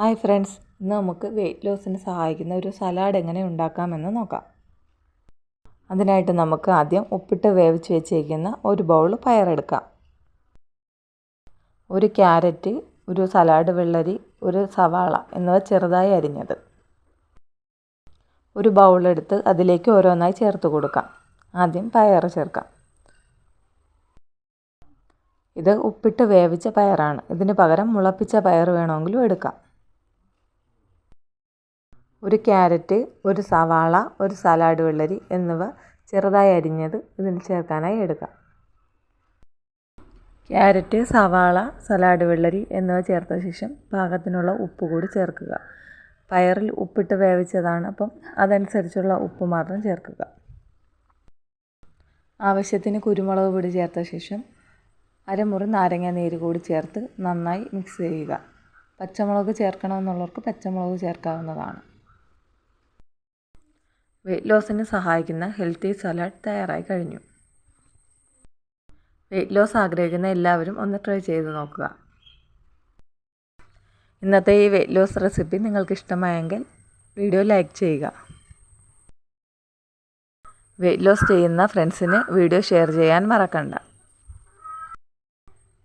Hi friends ഇന്ന് നമുക്ക് wait ലോസിന് സഹായിക്കുന്ന ഒരു സലാഡ് എങ്ങനെ ഉണ്ടാക്കാമെന്ന് നോക്കാം. അതിനായിട്ട് നമുക്ക് ആദ്യം ഉപ്പിട്ട് വേവിച്ച് വെച്ചേക്കുന്ന ഒരു ബൗൾ പയറെടുക്കാം ഒരു ക്യാരറ്റ് ഒരു സലാഡ് വെള്ളരി ഒരു സവാള എന്നിവ ചെറുതായി അരിഞ്ഞത്. ഒരു ബൗളെടുത്ത് അതിലേക്ക് ഓരോന്നായി ചേർത്ത് കൊടുക്കാം. ആദ്യം പയർ ചേർക്കാം. ഇത് ഉപ്പിട്ട് വേവിച്ച പയറാണ്. ഇതിന് പകരം മുളപ്പിച്ച പയർ വേണമെങ്കിലും എടുക്കാം. ഒരു ക്യാരറ്റ് ഒരു സവാള ഒരു സലാഡ് വെള്ളരി എന്നിവ ചെറുതായി അരിഞ്ഞത് ഇതിൽ ചേർക്കാനായി എടുക്കാം ക്യാരറ്റ് സവാള സലാഡ് വെള്ളരി എന്നിവ ചേർത്ത ശേഷം പാകത്തിനുള്ള ഉപ്പ് കൂടി ചേർക്കുക. പയറിൽ ഉപ്പിട്ട് വേവിച്ചതാണ് അപ്പം അതനുസരിച്ചുള്ള ഉപ്പ് മാത്രം ചേർക്കുക. ആവശ്യത്തിന് കുരുമുളക് പൊടി ചേർത്ത ശേഷം അരമുറി നാരങ്ങ നീര് കൂടി ചേർത്ത് നന്നായി മിക്സ് ചെയ്യുക. പച്ചമുളക് ചേർക്കണമെന്നുള്ളവർക്ക് പച്ചമുളക് ചേർക്കാവുന്നതാണ്. വെയിറ്റ് ലോസിന് സഹായിക്കുന്ന ഹെൽത്തി സലാഡ് തയ്യാറായി കഴിഞ്ഞു. വെയിറ്റ് ലോസ് ആഗ്രഹിക്കുന്ന എല്ലാവരും ഒന്ന് ട്രൈ ചെയ്ത് നോക്കുക. ഇന്നത്തെ ഈ വെയിറ്റ് ലോസ് റെസിപ്പി നിങ്ങൾക്ക് ഇഷ്ടമായെങ്കിൽ വീഡിയോ ലൈക്ക് ചെയ്യുക. വെയിറ്റ് ലോസ് ചെയ്യുന്ന ഫ്രണ്ട്സിന് വീഡിയോ ഷെയർ ചെയ്യാൻ മറക്കണ്ട.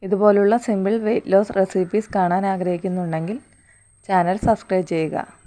ഇതുപോലുള്ള സിമ്പിൾ വെയിറ്റ് ലോസ് റെസിപ്പീസ് കാണാൻ ആഗ്രഹിക്കുന്നുണ്ടെങ്കിൽ ചാനൽ സബ്സ്ക്രൈബ് ചെയ്യുക.